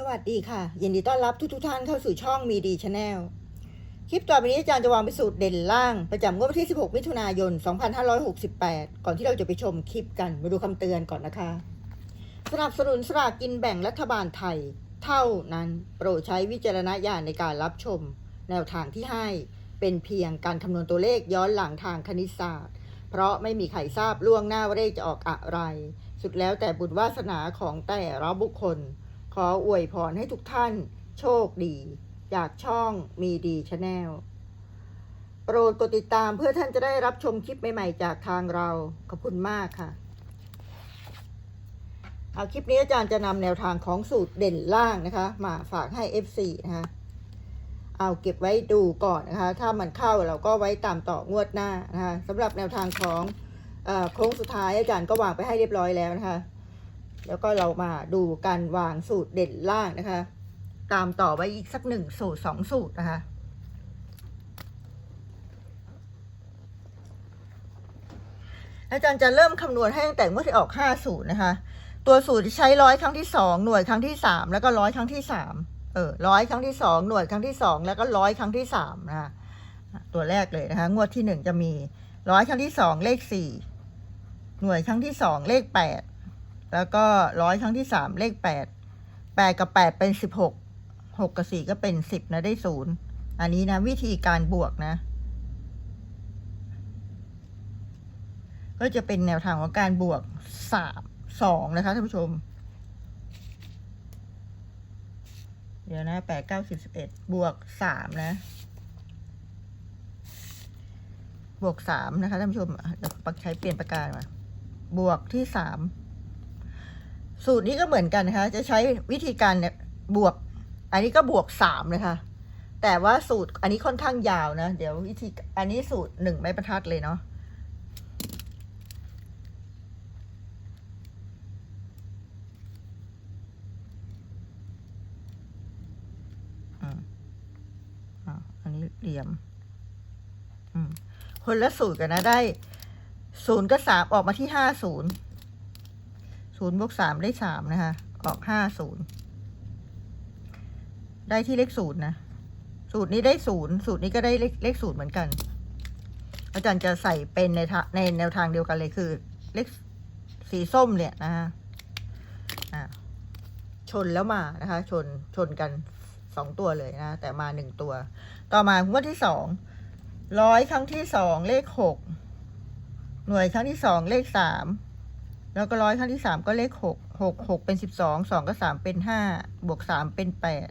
สวัสดีค่ะ ยินดีต้อนรับทุกทุกท่านเข้าสู่ช่องมีดีชาแนลคลิปต่อไปนี้อาจารย์จะวางเป็นสูตรเด่นล่างประจำงวดวันที่ 16 มิถุนายน 2568 ก่อนที่เราจะไปชมคลิปกันมาดูคำเตือนก่อนนะคะ สนับสนุนสลากกินแบ่งรัฐบาลไทย เท่านั้นโปรดใช้วิจารณญาณในการรับชม แนวทางที่ให้เป็นเพียงการคำนวณตัวเลขย้อนหลังทางคณิตศาสตร์ เพราะไม่มีใครทราบล่วงหน้าว่าเลขจะออกอะไร สุดแล้วแต่บุญวาสนาของแต่ละบุคคล ออวยพรให้ทุกท่านโชคดี จากช่องมีดีชาแนลโปรดกดติดตามเพื่อท่านจะได้รับชมคลิปใหม่ๆจากทางเรา ขอบคุณมากค่ะ เอาคลิปนี้อาจารย์จะนำแนวทางของสูตรเด่นล่างนะคะ มาฝากให้ FC นะคะเอาเก็บไว้ดูก่อนนะคะ ถ้ามันเข้าเราก็ไว้ตามต่องวดหน้านะคะสำหรับแนวทางของโค้งสุดท้ายอาจารย์ก็วางไปให้เรียบร้อยแล้วนะคะ แล้วก็เรามาดูการวางสูตรเด่นล่างนะคะ ตามต่อไว้อีกสักหนึ่งสูตรสองสูตรนะคะอาจารย์จะเริ่มคำนวณให้ตั้งแต่งวดที่ออกห้าสูตรนะคะ ตัวสูตรใช้ร้อยครั้งที่สองหน่วยครั้งที่สามแล้วก็ร้อยครั้งที่สามเออร้อยครั้งที่สองหน่วยครั้งที่สองแล้วก็ร้อยครั้งที่สามนะคะตัวแรกเลยนะคะ งวดที่หนึ่งจะมีร้อยครั้งที่สองเลขสี่หน่วยครั้งที่สองเลขแปด แล้วก็ร้อยครั้งที่สามเลขแปดแปดกับแปดเป็นสิบหกหกกับสี่ก็เป็นสิบนะได้ศูนย์อันนี้นะวิธีการบวกนะ ก็จะเป็นแนวทางของการบวกสามสองนะคะท่านผู้ชม เดี๋ยวนะแปดเก้าสิบสิบเอ็ดบวกสามนะ บวกสามนะคะท่านผู้ชมเดี๋ยวใช้เปลี่ยนประการมาบวกที่สาม สูตรนี้ก็เหมือนกันนะคะ จะใช้วิธีการเนี่ยบวก อันนี้ก็บวกสามเลยค่ะแต่ว่าสูตรอันนี้ค่อนข้างยาวนะ เดี๋ยววิธีอันนี้สูตรหนึ่งไม้บรรทัดเลยเนาะอันนี้เหลี่ยมอืมคนละสูตรกันนะได้ศูนย์กับสามออกมาที่ห้าศูนย์ ศูนย์บวกสามได้สามนะคะ ออกห้าศูนย์ได้ที่เลขศูนย์นะ สูตรนี้ได้ศูนย์สูตรนี้ก็ได้เลขเลขศูนย์เหมือนกัน อาจารย์จะใส่เป็นในในแนวทางเดียวกันเลยคือเลขสีส้มเนี่ยนะฮะชนแล้วมานะคะ ชนชนกันสองตัวเลยนะ แต่มาหนึ่งตัว ต่อมางวดที่สองร้อยครั้งที่สองเลขหกหน่วยครั้งที่สองเลขสาม แล้วก็ร้อยครั้งที่สามก็เลขหกหกหกเป็นสิบสองสองกับสามเป็นห้าบวกสามเป็นแปด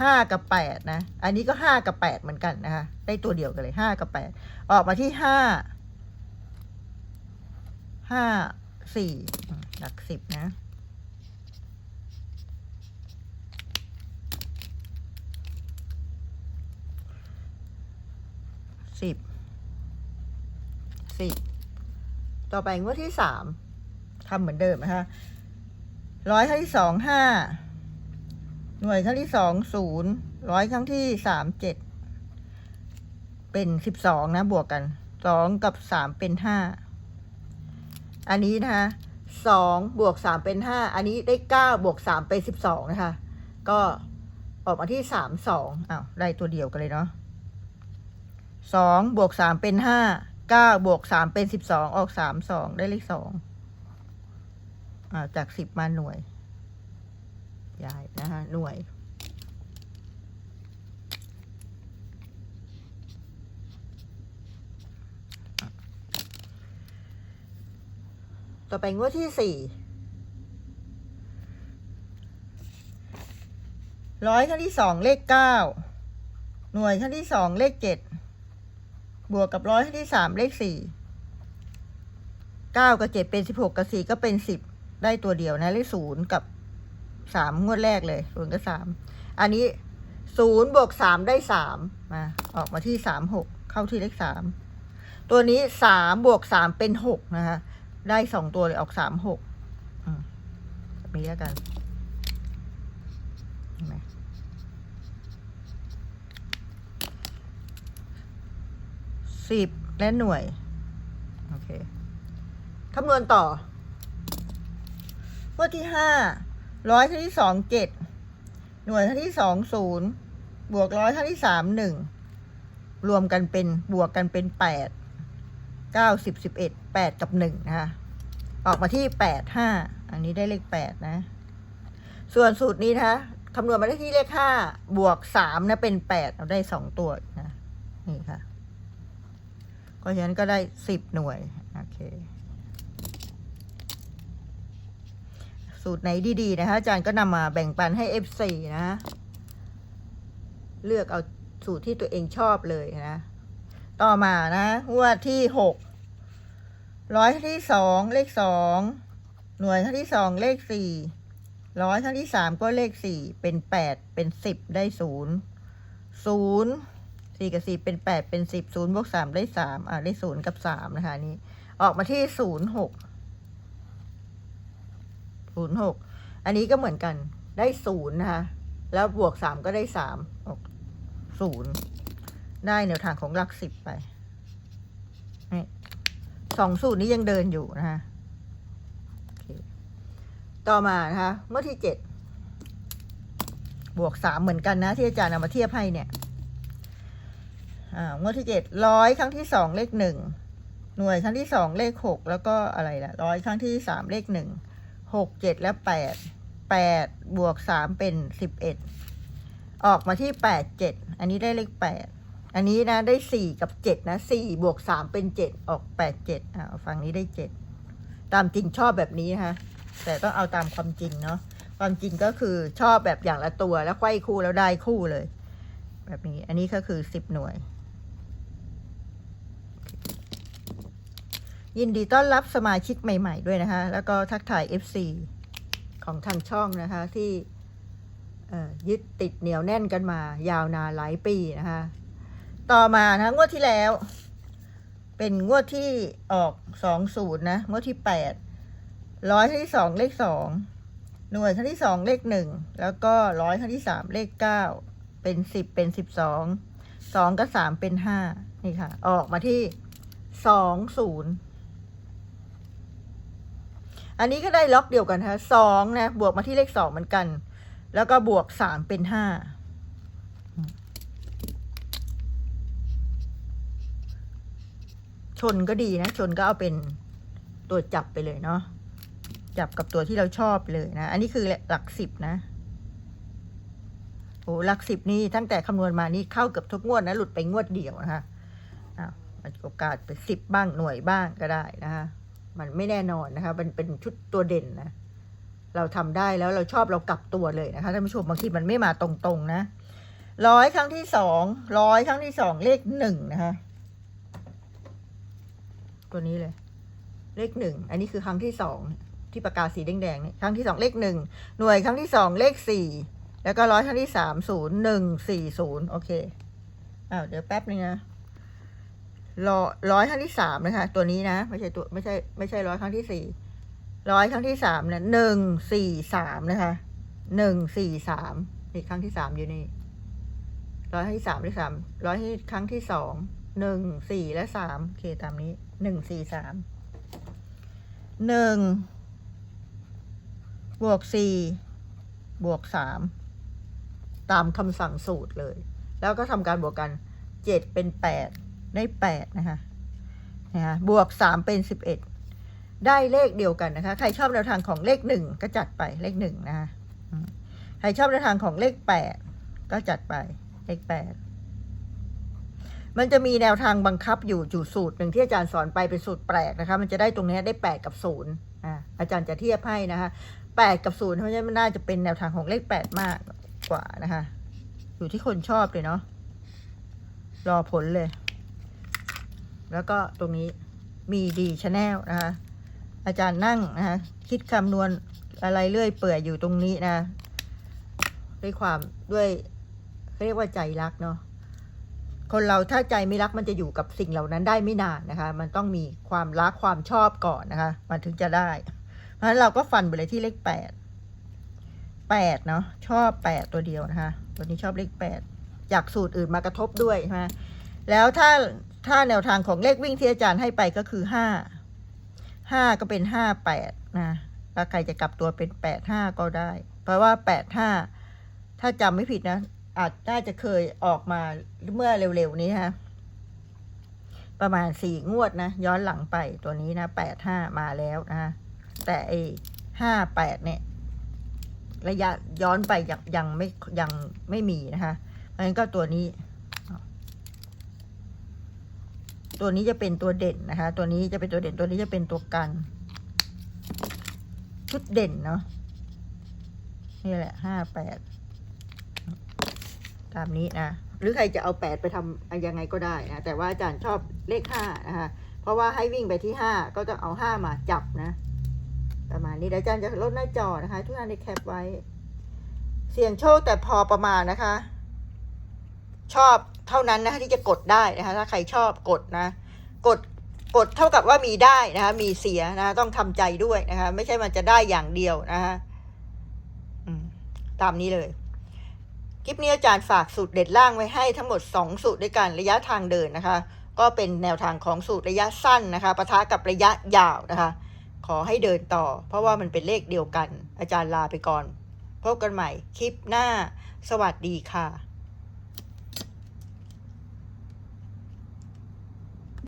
ห้ากับแปดนะ อันนี้ก็ห้ากับแปดเหมือนกันนะคะ ได้ตัวเดียวกันเลยห้ากับแปดออกมาที่ห้าห้าสี่หลักสิบนะสิบสิบต่อไปงวดที่สาม ทำเหมือนเดิมนะคะร้อยครั้งที่สองห้าหน่วยครั้งที่สองศูนย์ร้อยครั้งที่สามเจ็ดเป็นสิบสองนะบวกกันสองกับสามเป็นห้าอันนี้นะคะสองบวกสามเป็นห้าอันนี้ได้เก้าบวกสามเป็นสิบสองนะคะ ก็ออกมาที่สามสองอ้าวได้ตัวเดียวกันเลยเนาะสองบวกสามเป็นห้าเก้าบวกสามเป็นสิบสองออกสามสองได้เลขสอง จากสิบมาหน่วยย้ายนะคะหน่วย ต่อไปงวดที่สี่ร้อยครั้งที่สองเลขเก้าหน่วยครั้งที่สองเลขเจ็ดบวกกับร้อยครั้งที่สามเลขสี่เก้ากับเจ็ดเป็นสิบหกกับสี่ก็เป็นสิบ ได้ตัวเดียวนะเลขศูนย์กับสามงวดแรกเลยศูนย์กับสามอันนี้ศูนย์บวกสามได้สามมาออกมาที่สามหกเข้าที่เลขสามตัวนี้สามบวกสามเป็นหกนะคะได้สองตัวเลยออกสามหกมีแล้วกันสิบและหน่วย โอเค คำนวณต่อ วดที่ห้าร้อยครั้งที่สองเจ็ดหน่วยครั้งที่สองศูนย์บวกร้อยครั้งที่สามหนึ่งรวมกันเป็นบวกกันเป็นแปดเก้าสิบสิบเอ็ดแปดกับหนึ่งนะคะออกมาที่แปดห้าอันนี้ได้เลขแปดนะ ส่วนสูตรนี้นะคะคำนวณมาได้ที่เลขห้าบวกสามนะเป็นแปดเราได้สองตัวนะนี่ค่ะก็ฉะนั้นก็ได้สิบหน่วย โอเค สูตรไหนดีๆนะคะอาจารย์ก็นำมาแบ่งปันให้ F4 นะเลือกเอาสูตรที่ตัวเองชอบเลยนะ ต่อมานะงวดที่หกร้อยที่สองเลขสองหน่วยครั้งที่สองเลขสี่ร้อยครั้งที่สามก็เลขสี่เป็นแปดเป็นสิบได้ศูนย์ศูนย์สี่กับสี่เป็นแปดเป็นสิบศูนย์บวกสามได้สามอ่าได้ศูนย์กับสามนะคะนี่ออกมาที่ศูนย์หก ศูนย์หกอันนี้ก็เหมือนกันได้ศูนย์นะคะ แล้วบวกสามก็ได้สามออกศูนย์ได้แนวทางของหลักสิบไปสองสูตรนี้ยังเดินอยู่นะคะคต่อมานะคะเมื่อที่เจ็ดบวกสามเหมือนกันนะ ที่อาจารย์เอามาเทียบให้เนี่ยอ่างวดที่เจ็ดร้อยครั้งที่สองเลขหนึ่งหน่วยครั้งที่สองเลขหกแล้วก็อะไรล่ะร้อยครั้งที่สามเลขหนึ่ง หกเจ็ดและแปดแปดบวกสามเป็นสิบเอ็ดออกมาที่แปดเจ็ดอันนี้ได้เลขแปดอันนี้นะได้สี่กับเจ็ดนะสี่บวกสามเป็นเจ็ดออกแปดเจ็ดอ่าฝั่งนี้ได้เจ็ดตามจริงชอบแบบนี้นะคะแต่ต้องเอาตามความจริงเนาะความจริงก็คือชอบแบบอย่างละตัวแล้วไขว้คู่แล้วได้คู่เลย แบบนี้อันนี้ก็คือสิบหน่วย ยินดีต้อนรับสมาชิกใหม่ ๆ ด้วยนะคะ แล้วก็ทักทาย FC ของทางช่องนะคะที่ยึดติดเหนียวแน่นกันมา ยาวนานหลายปีนะคะ ต่อมานะงวดที่แล้ว เป็นงวดที่ออกสองศูนย์นะงวดที่แปดร้อยที่สองเลขสองหน่วยครั้งที่สองเลขหนึ่งแล้วก็ร้อยครั้งที่สามเลขเก้าเป็นสิบเป็นสิบสองสองกับสามเป็นห้านี่ค่ะ ออกมาที่สองศูนย์ อันนี้ก็ได้ล็อกเดียวกันนะคะสองนะบวกมาที่เลขสองเหมือนกัน แล้วก็บวกสามเป็นห้าชนก็ดีนะ ชนก็เอาเป็นตัวจับไปเลยเนาะจับกับตัวที่เราชอบเลยนะ อันนี้คือหลักสิบนะโอ้หลักสิบนี่ตั้งแต่คำนวณมานี่เข้าเกือบทุกงวดนะ หลุดไปงวดเดียวนะคะอ้าวโอกาสไปสิบบ้างหน่วยบ้างก็ได้นะคะ มันไม่แน่นอนนะคะมันเป็นชุดตัวเด่นนะเราทำได้แล้วเราชอบเรากลับตัวเลยนะคะท่านผู้ชมบางทีมันไม่มาตรงๆนะร้อยครั้งที่สองร้อยครั้งที่สองเลขหนึ่งนะคะตัวนี้เลย เลขหนึ่งอันนี้คือครั้งที่สองที่ประกาศสีแดงๆนี่ครั้งที่สองเลขหนึ่งหน่วยครั้งที่สองเลขสี่แล้วก็ร้อยครั้งที่สามศูนย์หนึ่งสี่ศูนย์โอเคอ้าวเดี๋ยวแป๊บนึงนะ ร้อยร้อยครั้งที่สามนะคะ ตัวนี้นะ ไม่ใช่ตัวไม่ใช่ไม่ใช่ร้อยครั้งที่สี่ร้อยครั้งที่สามเนะหนึ่งสี่สามนะคะหนึ่งสี่สามนี่ครั้งที่สามอยู่นี่ร้อยครั้งที่สามที่สามร้อยที่ครั้งที่สองหนึ่งสี่และสามโอเคตามนี้หนึ่งสี่สามหนึ่งบวกสี่บวกสามตามคำสั่งสูตรเลย แล้วก็ทำการบวกกันเจ็ดเป็นแปด ได้แปดนะคะนะคะบวกสามเป็นสิบเอ็ดได้เลขเดียวกันนะคะ ใครชอบแนวทางของเลขหนึ่งก็จัดไปเลขหนึ่งนะคะใครชอบแนวทางของเลขแปดก็จัดไปเลขแปดมันจะมีแนวทางบังคับอยู่อยู่สูตรหนึ่งที่อาจารย์สอนไปเป็นสูตรแปลกนะคะ มันจะได้ตรงนี้ได้แปดกับศูนย์อ่าอาจารย์จะเทียบให้นะคะแปดกับศูนย์เพราะฉะนั้นมันน่าจะเป็นแนวทางของเลขแปดมากกว่านะคะ อยู่ที่คนชอบเลยเนาะรอผลเลย แล้วก็ตรงนี้มีดีชาแนลนะคะอาจารย์นั่งนะคะคิดคำนวณอะไรเรื่อยเปื่อยอยู่ตรงนี้นะ ด้วยความด้วยเรียกว่าใจรักเนาะคนเราถ้าใจไม่รักมันจะอยู่กับสิ่งเหล่านั้นได้ไม่นานนะคะ มันต้องมีความรักความชอบก่อนนะคะ มันถึงจะได้เพราะฉะนั้นเราก็ฟันไปเลยที่เลขแปดแปดเนาะชอบแปดตัวเดียวนะคะ ตัวนี้ชอบเลขแปดจากสูตรอื่นมากระทบด้วยใช่ไหมแล้วถ้า ถ้าแนวทางของเลขวิ่งที่อาจารย์ให้ไปก็คือห้าห้าก็เป็นห้าแปดนะแล้วใครจะกลับตัวเป็นแปดห้าก็ได้ เพราะว่าแปดห้าถ้าจำไม่ผิดนะ อาจน่าจะเคยออกมาเมื่อเร็วๆนี้ฮะประมาณสี่งวดนะ ย้อนหลังไปตัวนี้นะแปดห้ามาแล้วนะแต่ไอห้าแปดเนี่ยระยะย้อนไปยังยังไม่ยังไม่มีนะคะเพราะฉะนั้นก็ตัวนี้ ตัวนี้จะเป็นตัวเด่นนะคะ ตัวนี้จะเป็นตัวเด่นตัวนี้จะเป็นตัวกันชุดเด่นเนาะนี่แหละห้าแปดตามนี้นะหรือใครจะเอาแปดไปทำยังไงก็ได้นะแต่ว่าอาจารย์ชอบเลขห้านะคะเพราะว่าให้วิ่งไปที่ห้าก็จะเอาห้ามาจับนะ ประมาณนี้เดี๋ยวอาจารย์จะลดหน้าจอนะคะ ทุกท่านได้แคปไว้ เสี่ยงโชคแต่พอประมาณนะคะ ชอบเท่านั้นนะคะที่จะกดได้นะคะถ้าใครชอบกดนะ กดกดเท่ากับว่ามีได้นะคะมีเสียนะคะต้องทำใจด้วยนะคะไม่ใช่มันจะได้อย่างเดียวนะคะตามนี้เลยคลิปนี้อาจารย์ฝากสูตรเด็ดล่างไว้ให้ทั้งหมด 2 สูตรด้วยกันระยะทางเดินนะคะ ก็เป็นแนวทางของสูตรระยะสั้นนะคะปะทะกับระยะยาวนะคะ ขอให้เดินต่อ เพราะว่ามันเป็นเลขเดียวกัน อาจารย์ลาไปก่อน พบกันใหม่คลิปหน้า สวัสดีค่ะ